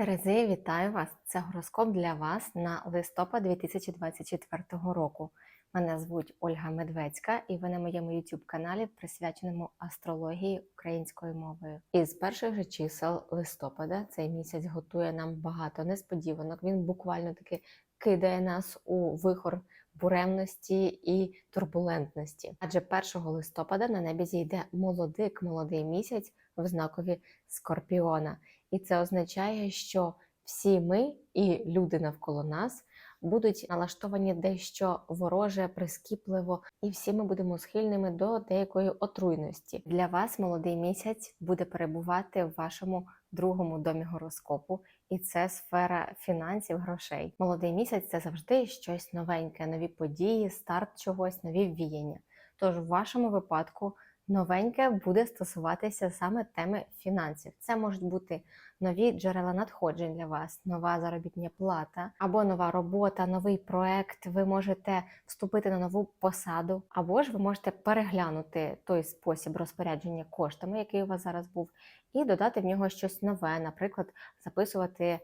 Терези, вітаю вас! Це гороскоп для вас на листопад 2024 року. Мене звуть Ольга Медведська, і ви на моєму youtube каналі присвяченому астрології українською мовою. І з перших же чисел листопада цей місяць готує нам багато несподіванок. Він буквально таки кидає нас у вихор буремності і турбулентності. Адже 1 листопада на небі зійде молодик, молодий місяць в знакові Скорпіона. І це означає, що всі ми і люди навколо нас будуть налаштовані дещо вороже, прискіпливо, і всі ми будемо схильними до деякої отруйності. Для вас молодий місяць буде перебувати в вашому другому домі гороскопу, і це сфера фінансів, грошей. Молодий місяць це завжди щось новеньке, нові події, старт чогось, нові віяння. Тож в вашому випадку новеньке буде стосуватися саме теми фінансів. Це можуть бути нові джерела надходжень для вас, нова заробітня плата, або нова робота, новий проект. Ви можете вступити на нову посаду, або ж ви можете переглянути той спосіб розпорядження коштами, який у вас зараз був, і додати в нього щось нове, наприклад, записувати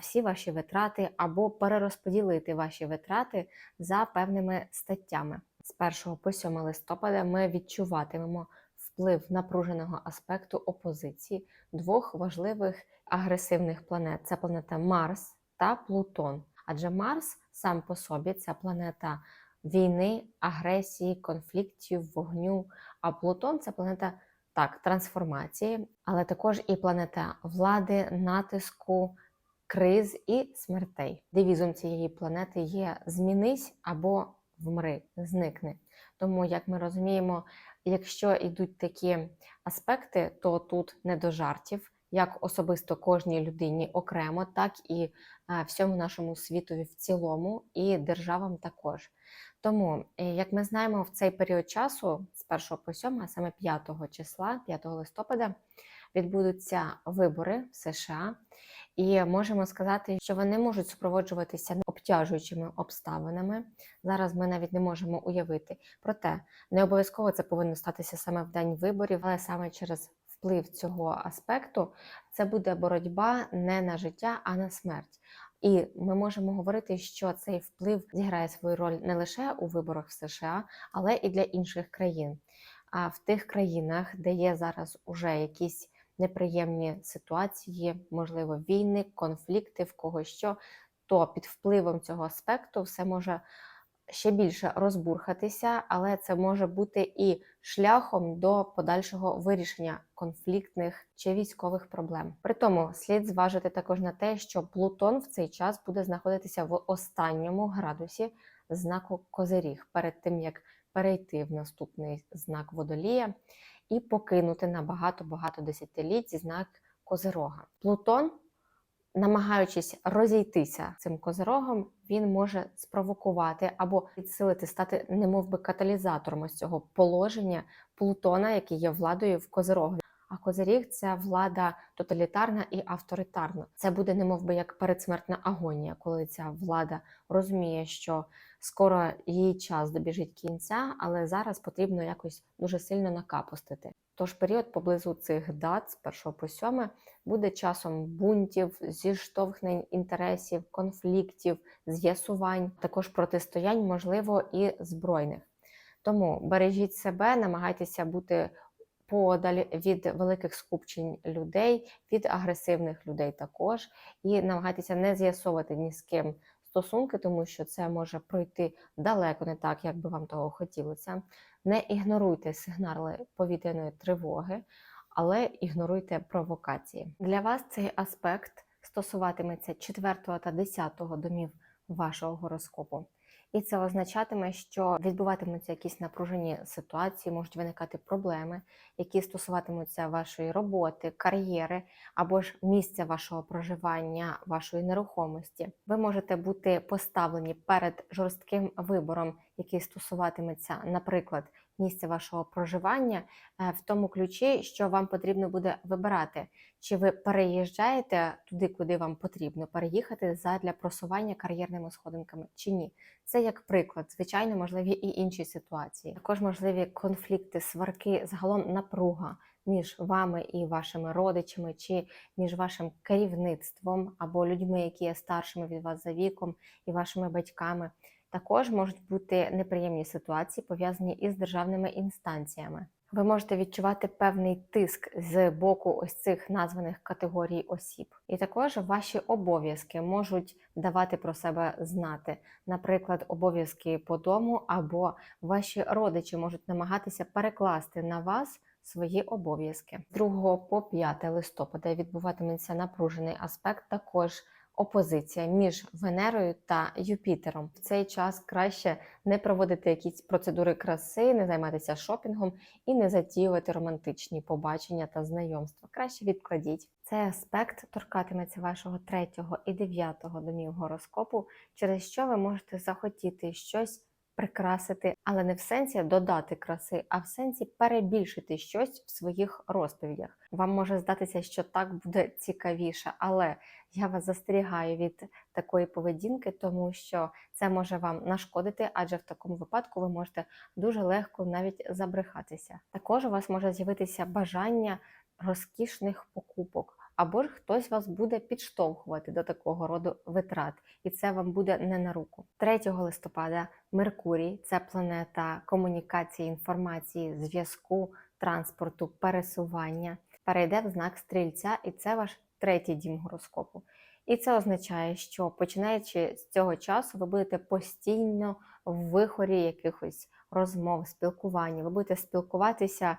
всі ваші витрати, або перерозподілити ваші витрати за певними статтями. З 1 по 7 листопада ми відчуватимемо вплив напруженого аспекту опозиції двох важливих агресивних планет: це планета Марс та Плутон. Адже Марс сам по собі це планета війни, агресії, конфліктів, вогню. А Плутон це планета так, трансформації, але також і планета влади, натиску. Криз і смертей. Девізом цієї планети є змінись або вмри, зникне. Тому, як ми розуміємо, якщо йдуть такі аспекти, то тут не до жартів, як особисто кожній людині окремо, так і всьому нашому світові в цілому, і державам також. Тому, е, як ми знаємо, в цей період часу з 1 по 7, а саме 5 числа, 5 листопада, відбудуться вибори в США, і можемо сказати, що вони можуть супроводжуватися обтяжуючими обставинами. Зараз ми навіть не можемо уявити. Проте не обов'язково це повинно статися саме в день виборів, але саме через вплив цього аспекту це буде боротьба не на життя, а на смерть. І ми можемо говорити, що цей вплив зіграє свою роль не лише у виборах в США, але і для інших країн. А в тих країнах, де є зараз уже якісь неприємні ситуації, можливо, війни, конфлікти, в кого що, то під впливом цього аспекту все може ще більше розбурхатися, але це може бути і шляхом до подальшого вирішення конфліктних чи військових проблем. При тому слід зважити також на те, що Плутон в цей час буде знаходитися в останньому градусі знаку Козиріг перед тим як перейти в наступний знак водолія і покинути на багато-багато десятиліть знак Козирога. Плутон, намагаючись розійтися цим козирогом, він може спровокувати або підсилити, стати немов би каталізатором ось цього положення Плутона, який є владою в Козирогові. А Козиріг це влада тоталітарна і авторитарна. Це буде немов би як передсмертна агонія, коли ця влада розуміє, що скоро її час добіжить кінця, але зараз потрібно якось дуже сильно накапустити. Тож період поблизу цих дат з 1 по 7 буде часом бунтів, зіштовхнень інтересів, конфліктів, з'ясувань, також протистоянь, можливо, і збройних. Тому бережіть себе, намагайтеся бути подаль від великих скупчень людей, від агресивних людей також, і намагайтеся не з'ясовувати ні з ким стосунки, тому що це може пройти далеко не так, як би вам того хотілося. Не ігноруйте сигнали повітряної тривоги, але ігноруйте провокації. Для вас цей аспект стосуватиметься 4 та 10 домів вашого гороскопу. І це означатиме, що відбуватимуться якісь напружені ситуації, можуть виникати проблеми, які стосуватимуться вашої роботи, кар'єри або ж місця вашого проживання, вашої нерухомості. Ви можете бути поставлені перед жорстким вибором, який стосуватиметься, наприклад, місця вашого проживання е, в тому ключі, що вам потрібно буде вибирати, чи ви переїжджаєте туди, куди вам потрібно переїхати задля просування кар'єрними сходинками, чи ні. Це як приклад, звичайно, можливі і інші ситуації. Також можливі конфлікти, сварки, загалом напруга між вами і вашими родичами, чи між вашим керівництвом або людьми, які є старшими від вас за віком, і вашими батьками. Також можуть бути неприємні ситуації, пов'язані із державними інстанціями. Ви можете відчувати певний тиск з боку ось цих названих категорій осіб. І також ваші обов'язки можуть давати про себе знати, наприклад, обов'язки по дому або ваші родичі можуть намагатися перекласти на вас свої обов'язки. З 2 по 5 листопада відбуватиметься напружений аспект також опозиція між Венерою та Юпітером. В цей час краще не проводити якісь процедури краси, не займатися шопінгом і не затіювати романтичні побачення та знайомства. Краще відкладіть. Цей аспект торкатиметься вашого третього і дев'ятого домів гороскопу, через що ви можете захотіти щось прикрасити, але не в сенсі додати краси, а в сенсі перебільшити щось в своїх розповідях. Вам може здатися, що так буде цікавіше, але я вас застерігаю від такої поведінки, тому що це може вам нашкодити, адже в такому випадку ви можете дуже легко навіть забрехатися. Також у вас може з'явитися бажання розкішних покупок. Або ж хтось вас буде підштовхувати до такого роду витрат, і це вам буде не на руку. 3 листопада Меркурій це планета комунікації, інформації, зв'язку, транспорту, пересування, перейде в знак стрільця, і це ваш третій дім гороскопу. І це означає, що починаючи з цього часу, ви будете постійно в вихорі якихось розмов, спілкування. Ви будете спілкуватися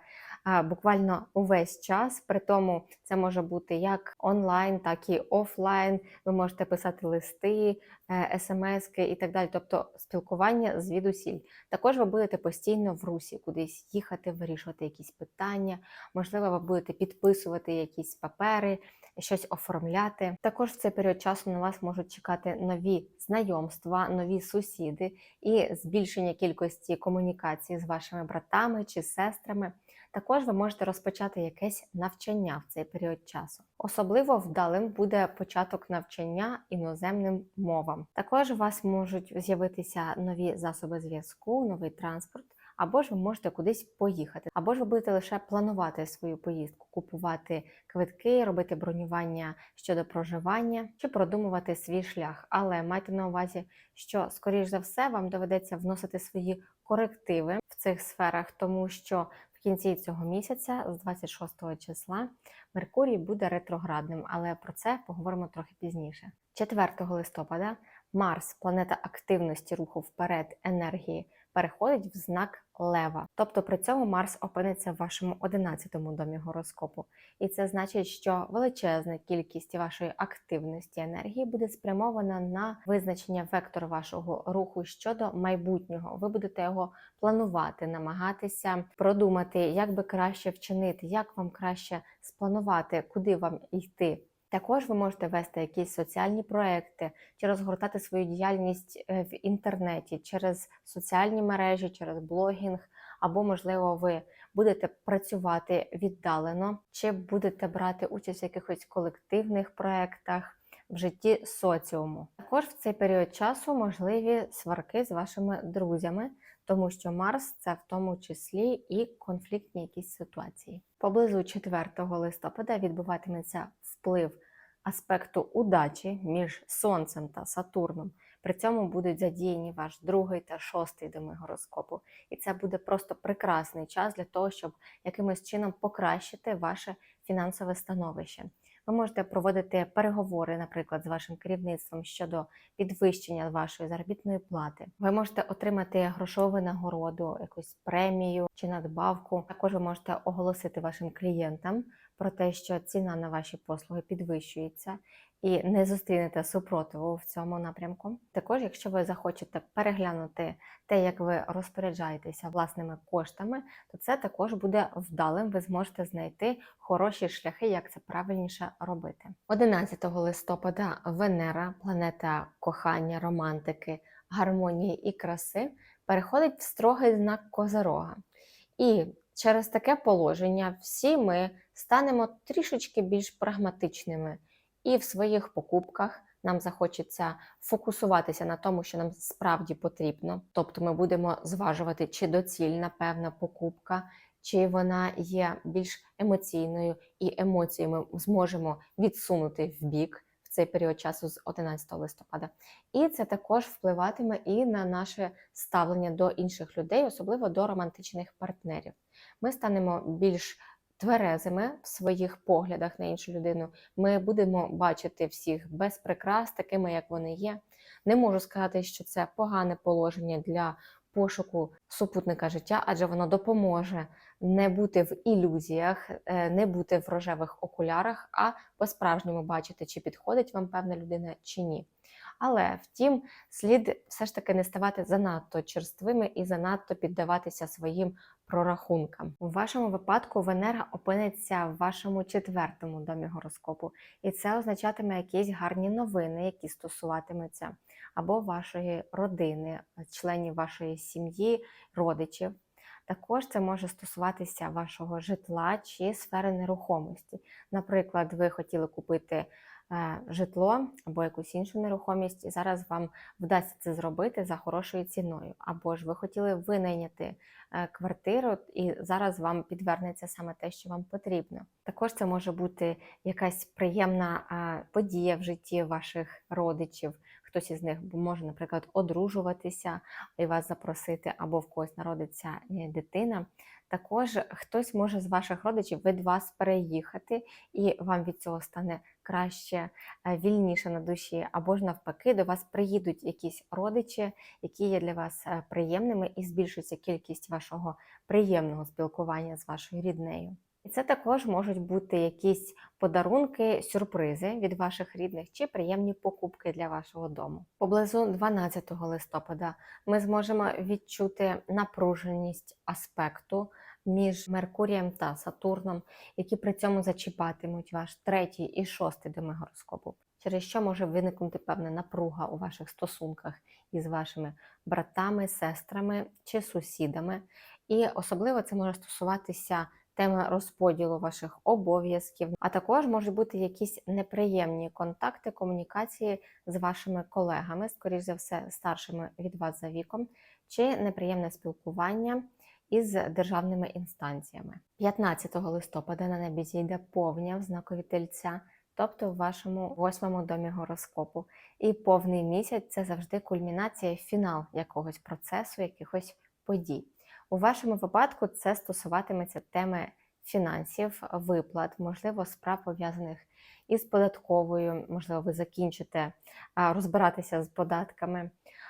буквально увесь час. При тому це може бути як онлайн, так і офлайн. Ви можете писати листи, е, смски і так далі. Тобто спілкування звідусіль. Також ви будете постійно в русі, кудись їхати, вирішувати якісь питання. Можливо, ви будете підписувати якісь папери, щось оформляти. Також в цей період часу на вас можуть чекати нові знайомства, нові сусіди і збільшення кількості комунікації з вашими братами чи сестрами. Також ви можете розпочати якесь навчання в цей період часу. Особливо вдалим буде початок навчання іноземним мовам. Також у вас можуть з'явитися нові засоби зв'язку, новий транспорт. Або ж ви можете кудись поїхати, або ж ви будете лише планувати свою поїздку, купувати квитки, робити бронювання щодо проживання чи продумувати свій шлях. Але майте на увазі, що скоріш за все вам доведеться вносити свої корективи в цих сферах, тому що в кінці цього місяця, з 26 числа, Меркурій буде ретроградним, але про це поговоримо трохи пізніше. 4 листопада Марс, планета активності руху вперед, енергії, переходить в знак Лева. Тобто при цьому Марс опиниться в вашому 11-му домі гороскопу. І це значить, що величезна кількість вашої активності енергії буде спрямована на визначення вектору вашого руху щодо майбутнього. Ви будете його планувати, намагатися продумати, як би краще вчинити, як вам краще спланувати, куди вам йти. Також ви можете вести якісь соціальні проекти чи розгортати свою діяльність е, в інтернеті через соціальні мережі, через блогінг, або, можливо, ви будете працювати віддалено, чи будете брати участь в якихось колективних проектах в житті соціуму. Також в цей період часу можливі сварки з вашими друзями, тому що Марс це в тому числі і конфліктні якісь ситуації. Поблизу 4 листопада відбуватиметься вплив аспекту удачі між Сонцем та Сатурном. При цьому будуть задіяні ваш другий та шостий доми гороскопу. І це буде просто прекрасний час для того, щоб якимось чином покращити ваше фінансове становище. Ви можете проводити переговори, наприклад, з вашим керівництвом щодо підвищення вашої заробітної плати. Ви можете отримати грошову нагороду, якусь премію чи надбавку. Також ви можете оголосити вашим клієнтам про те, що ціна на ваші послуги підвищується. І не зустрінете супротиву в цьому напрямку. Також, якщо ви захочете переглянути те, як ви розпоряджаєтеся власними коштами, то це також буде вдалим. Ви зможете знайти хороші шляхи, як це правильніше робити. 11 листопада Венера, планета кохання, романтики, гармонії і краси, переходить в строгий знак Козерога. І через таке положення всі ми станемо трішечки більш прагматичними. І в своїх покупках нам захочеться фокусуватися на тому, що нам справді потрібно. Тобто ми будемо зважувати, чи доцільна певна покупка, чи вона є більш емоційною, і емоції ми зможемо відсунути в бік в цей період часу з 11 листопада. І це також впливатиме і на наше ставлення до інших людей, особливо до романтичних партнерів. Ми станемо більш тверезими в своїх поглядах на іншу людину. Ми будемо бачити всіх без прикрас, такими як вони є. Не можу сказати, що це погане положення для пошуку супутника життя, адже воно допоможе не бути в ілюзіях, е, не бути в рожевих окулярах, а по-справжньому бачити, чи підходить вам певна людина чи ні. Але втім, слід все ж таки не ставати занадто черствими і занадто піддаватися своїм прорахункам. У вашому випадку Венера опиниться в вашому четвертому домі гороскопу, і це означатиме якісь гарні новини, які стосуватимуться або вашої родини, членів вашої сім'ї, родичів. Також це може стосуватися вашого житла чи сфери нерухомості. Наприклад, ви хотіли купити житло або якусь іншу нерухомість, і зараз вам вдасться це зробити за хорошою ціною. Або ж ви хотіли винайняти е, квартиру, і зараз вам підвернеться саме те, що вам потрібно. Також це може бути якась приємна е, подія в житті ваших родичів. Хтось із них може, наприклад, одружуватися і вас запросити, або в когось народиться е, дитина. Також хтось може з ваших родичів від вас переїхати, і вам від цього стане краще, е, вільніше на душі, або ж навпаки, до вас приїдуть якісь родичі, які є для вас е, приємними, і збільшується кількість вашого приємного спілкування з вашою ріднею. І це також можуть бути якісь подарунки, сюрпризи від ваших рідних чи приємні покупки для вашого дому. Поблизу 12 листопада ми зможемо відчути напруженість аспекту між Меркурієм та Сатурном, які при цьому зачіпатимуть ваш третій і шостий доми гороскопу, через що може виникнути певна напруга у ваших стосунках із вашими братами, сестрами чи сусідами. І особливо це може стосуватися теми розподілу ваших обов'язків, а також можуть бути якісь неприємні контакти, комунікації з вашими колегами, скоріш за все, старшими від вас за віком, чи неприємне спілкування із державними інстанціями. 15 листопада на небі зійде повня в знакові тельця. Тобто в вашому восьмому домі гороскопу. І повний місяць це завжди кульмінація, фінал якогось процесу, якихось подій. У вашому випадку це стосуватиметься теми фінансів, виплат, можливо, справ пов'язаних із податковою, можливо, ви закінчите розбиратися з податками.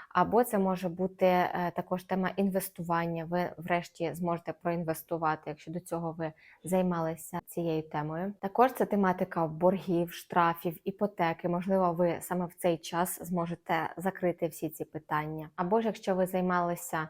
Або це може бути е, також тема інвестування. Ви врешті зможете проінвестувати, якщо до цього ви займалися цією темою. Також це тематика боргів, штрафів, іпотеки. Можливо, ви саме в цей час зможете закрити всі ці питання. Або ж якщо ви займалися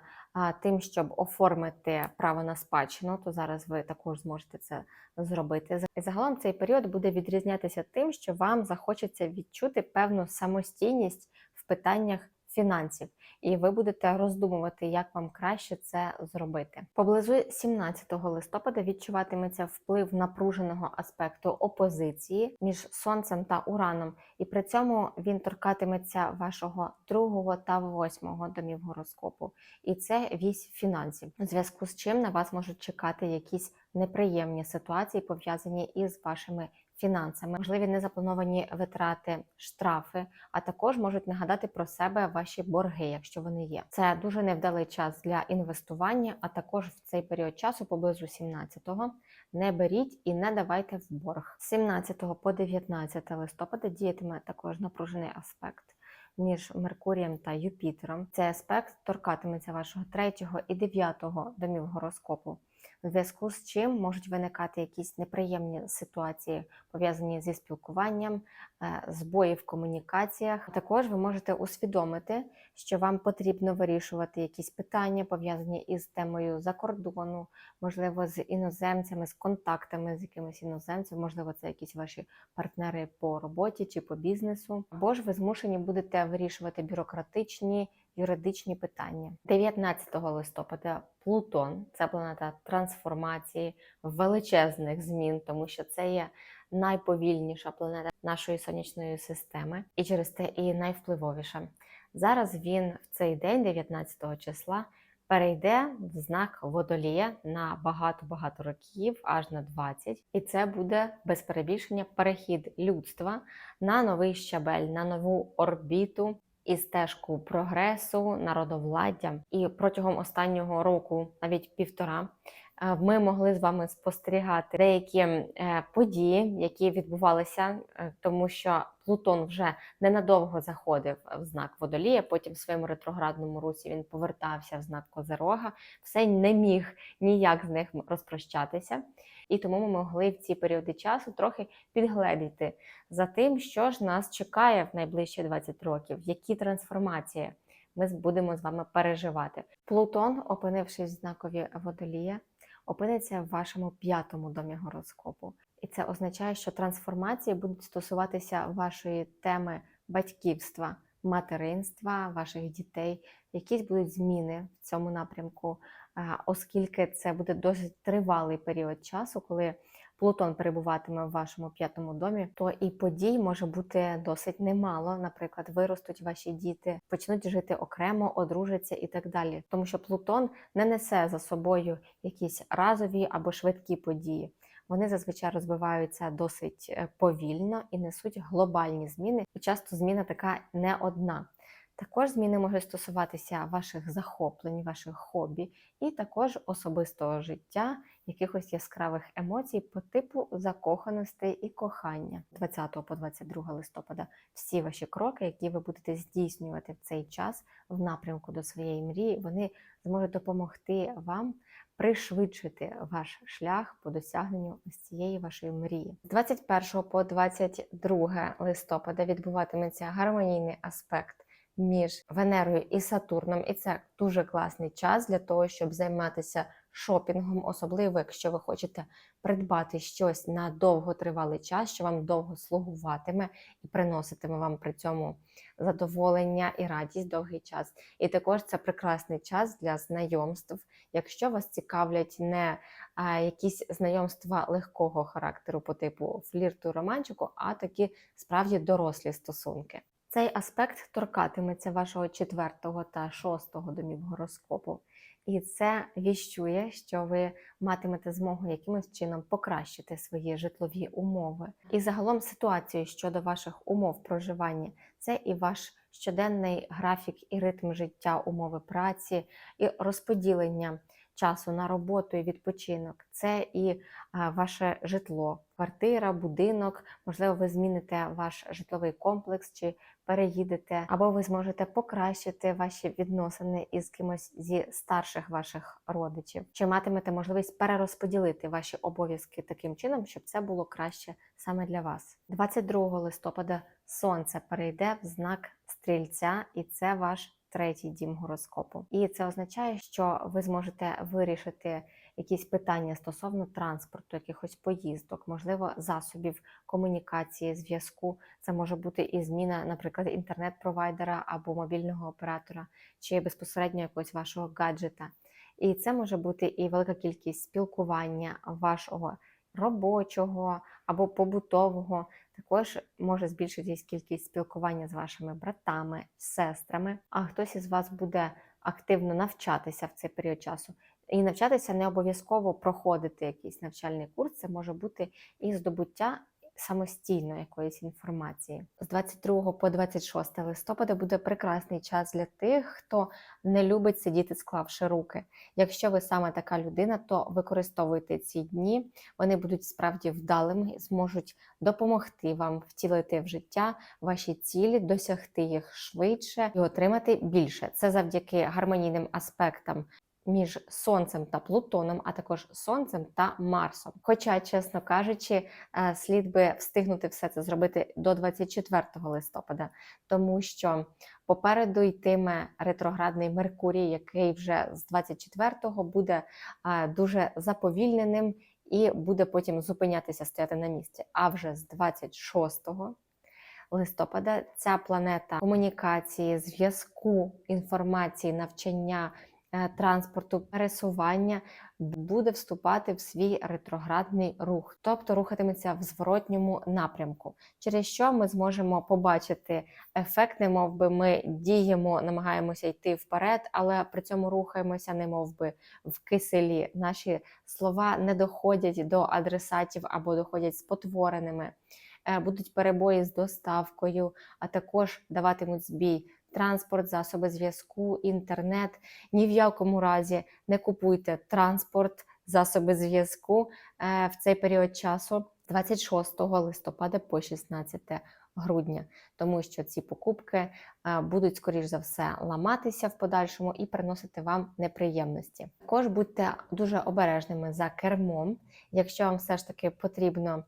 тим, щоб оформити право на спадщину, то зараз ви також зможете це зробити. Загалом цей період буде відрізнятися тим, що вам захочеться відчути певну самостійність в питаннях фінансів, і ви будете роздумувати, як вам краще це зробити. Поблизу 17 листопада відчуватиметься вплив напруженого аспекту опозиції між сонцем та ураном, і при цьому він торкатиметься вашого другого та восьмого домів гороскопу, і це вісь фінансів, у зв'язку з чим на вас можуть чекати якісь неприємні ситуації пов'язані із вашими фінансами, можливі незаплановані витрати, штрафи, а також можуть нагадати про себе ваші борги, якщо вони є. Це дуже невдалий час для інвестування, а також в цей період часу, поблизу 17-го, не беріть і не давайте в борг. З 17 по 19 листопада діятиме також напружений аспект. Між Меркурієм та Юпітером цей аспект торкатиметься вашого третього і дев'ятого домів гороскопу в зв'язку з чим можуть виникати якісь неприємні ситуації, пов'язані зі спілкуванням, е, збої в комунікаціях. Також ви можете усвідомити, що вам потрібно вирішувати якісь питання, пов'язані із темою закордону, можливо, з іноземцями, з контактами з якимись іноземцями, можливо, це якісь ваші партнери по роботі чи по бізнесу, або ж ви змушені будете вирішувати бюрократичні юридичні питання. 19 листопада Плутон це планета трансформації, величезних змін, тому що це є найповільніша планета нашої сонячної системи, і через те і найвпливовіша. Зараз він в цей день, 19 числа, перейде в знак водолія на багато-багато років, аж на 20. І це буде без перебільшення перехід людства на новий щабель, на нову орбіту і стежку прогресу, народовладдя. І протягом останнього року, навіть півтора, е, ми могли з вами спостерігати деякі е, події, які відбувалися, е, тому що Плутон вже ненадовго заходив в знак водолія. Потім в своєму ретроградному русі він повертався в знак Козерога. Все не міг ніяк з них розпрощатися. І тому ми могли в ці періоди часу трохи підгледіти за тим, що ж нас чекає в найближчі 20 років, які трансформації ми будемо з вами переживати. Плутон, опинившись в знакові водолія, опиниться в вашому п'ятому домі гороскопу. І це означає, що трансформації будуть стосуватися вашої теми батьківства, материнства, ваших дітей. Якісь будуть зміни в цьому напрямку, оскільки це буде досить тривалий період часу, коли Плутон перебуватиме в вашому п'ятому домі, то і подій може бути досить немало. Наприклад, виростуть ваші діти, почнуть жити окремо, одружаться і так далі. Тому що Плутон не несе за собою якісь разові або швидкі події. Вони зазвичай розвиваються досить е, повільно і несуть глобальні зміни. І часто зміна така не одна. Також зміни можуть стосуватися ваших захоплень, ваших хобі, і також особистого життя, якихось яскравих емоцій по типу закоханості і кохання 20 по 22 листопада. Всі ваші кроки, які ви будете здійснювати в цей час в напрямку до своєї мрії, вони зможуть допомогти вам пришвидшити ваш шлях по досягненню ось цієї вашої мрії. З 21 по 22 листопада відбуватиметься гармонійний аспект між Венерою і Сатурном, і це дуже класний час для того, щоб займатися шопінгом, особливо якщо ви хочете придбати щось на довготривалий час, що вам довго слугуватиме і приноситиме вам при цьому задоволення і радість довгий час. І також це прекрасний час для знайомств, якщо вас цікавлять не якісь знайомства легкого характеру по типу флірту романчику, а такі справді дорослі стосунки. Цей аспект торкатиметься вашого четвертого та шостого домів гороскопу, і це віщує, що ви матимете змогу якимось чином покращити свої житлові умови. І загалом ситуацію щодо ваших умов проживання це і ваш щоденний графік і ритм життя, умови праці, і розподілення часу на роботу і відпочинок. Це і ваше житло, квартира, будинок. Можливо, ви зміните ваш житловий комплекс чи переїдете, або ви зможете покращити ваші відносини із кимось зі старших ваших родичів, чи матимете можливість перерозподілити ваші обов'язки таким чином, щоб це було краще саме для вас. 22 листопада сонце перейде в знак стрільця, і це ваш третій дім гороскопу. І це означає, що ви зможете вирішити якісь питання стосовно транспорту, якихось поїздок, можливо, засобів комунікації, зв'язку. Це може бути і зміна, наприклад, інтернет-провайдера або мобільного оператора, чи безпосередньо якогось вашого гаджета. І це може бути і велика кількість спілкування вашого робочого або побутового. Також може збільшитись кількість спілкування з вашими братами, сестрами, а хтось із вас буде активно навчатися в цей період часу. І навчатися не обов'язково проходити якийсь навчальний курс, це може бути і здобуття самостійно якоїсь інформації. З 22 по 26 листопада буде прекрасний час для тих, хто не любить сидіти, склавши руки. Якщо ви саме така людина, то використовуйте ці дні, вони будуть справді вдалими, зможуть допомогти вам втілити в життя ваші цілі, досягти їх швидше і отримати більше. Це завдяки гармонійним аспектам між Сонцем та Плутоном, а також Сонцем та Марсом. Хоча, чесно кажучи, е, слід би встигнути все це зробити до 24 листопада, тому що попереду йтиме ретроградний Меркурій, який вже з 24-го буде е, дуже заповільненим і буде потім зупинятися, стояти на місці. А вже з 26-го листопада ця планета комунікації, зв'язку, інформації, навчання транспорту, пересування буде вступати в свій ретроградний рух, тобто рухатиметься в зворотньому напрямку, через що ми зможемо побачити ефект, не мов би ми діємо, намагаємося йти вперед, але при цьому рухаємося, не мов би в киселі. Наші слова не доходять до адресатів або доходять спотвореними. Е, Будуть перебої з доставкою, а також даватимуть збій транспорт, засоби зв'язку, інтернет. Ні в якому разі не купуйте транспорт, засоби зв'язку е, в цей період часу 26 листопада по 16 грудня, тому що ці покупки е, будуть, скоріш за все, ламатися в подальшому і приносити вам неприємності. Також будьте дуже обережними за кермом. Якщо вам все ж таки потрібно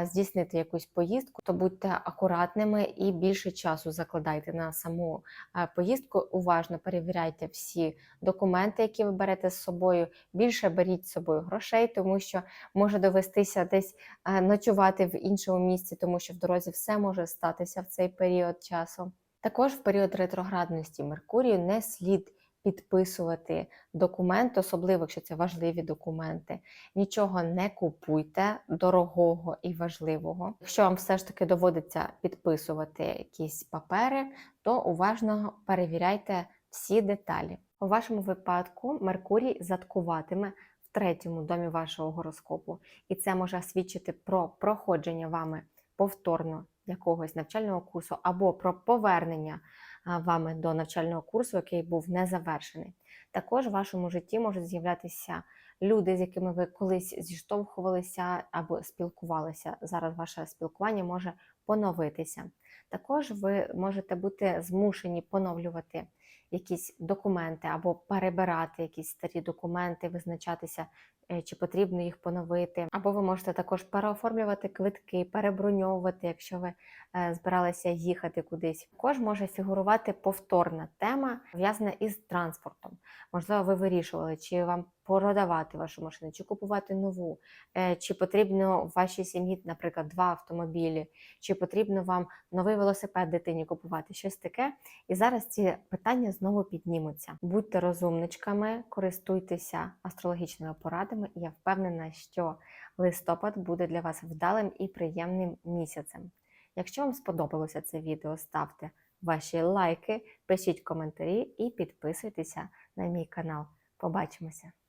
е, здійснити якусь поїздку, то будьте акуратними і більше часу закладайте на саму е, поїздку. Уважно перевіряйте всі документи, які ви берете з собою. Більше беріть з собою грошей, тому що може довестися десь ночувати в іншому місці, тому що в дорозі все може статися в цей період часу. Також в період ретроградності Меркурію не слід підписувати документи, особливо якщо це важливі документи. Нічого не купуйте дорогого і важливого. Якщо вам все ж таки доводиться підписувати якісь папери, то уважно перевіряйте всі деталі. У вашому випадку Меркурій заткуватиме в третьому домі вашого гороскопу, і це може свідчити про проходження вами повторно якогось навчального курсу або про повернення вами до навчального курсу, який був не завершений. Також в вашому житті можуть з'являтися люди, з якими ви колись зіштовхувалися або спілкувалися. Зараз ваше спілкування може поновитися. Також ви можете бути змушені поновлювати якісь документи або перебирати якісь старі документи, визначатися, чи потрібно їх поновити. Або ви можете також переоформлювати квитки, переброньовувати, якщо ви е, збиралися їхати кудись. Також може фігурувати повторна тема, пов'язана із транспортом. Можливо, ви вирішували, чи вам продавати вашу машину, чи купувати нову, е, чи потрібно в вашій сім'ї, наприклад, два автомобілі, чи потрібно вам новий велосипед дитині купувати, щось таке. І зараз ці питання знову піднімуться. Будьте розумничками, користуйтеся астрологічними порадами, і я впевнена, що листопад буде для вас вдалим і приємним місяцем. Якщо вам сподобалося це відео, ставте ваші лайки, пишіть коментарі і підписуйтеся на мій канал. Побачимося!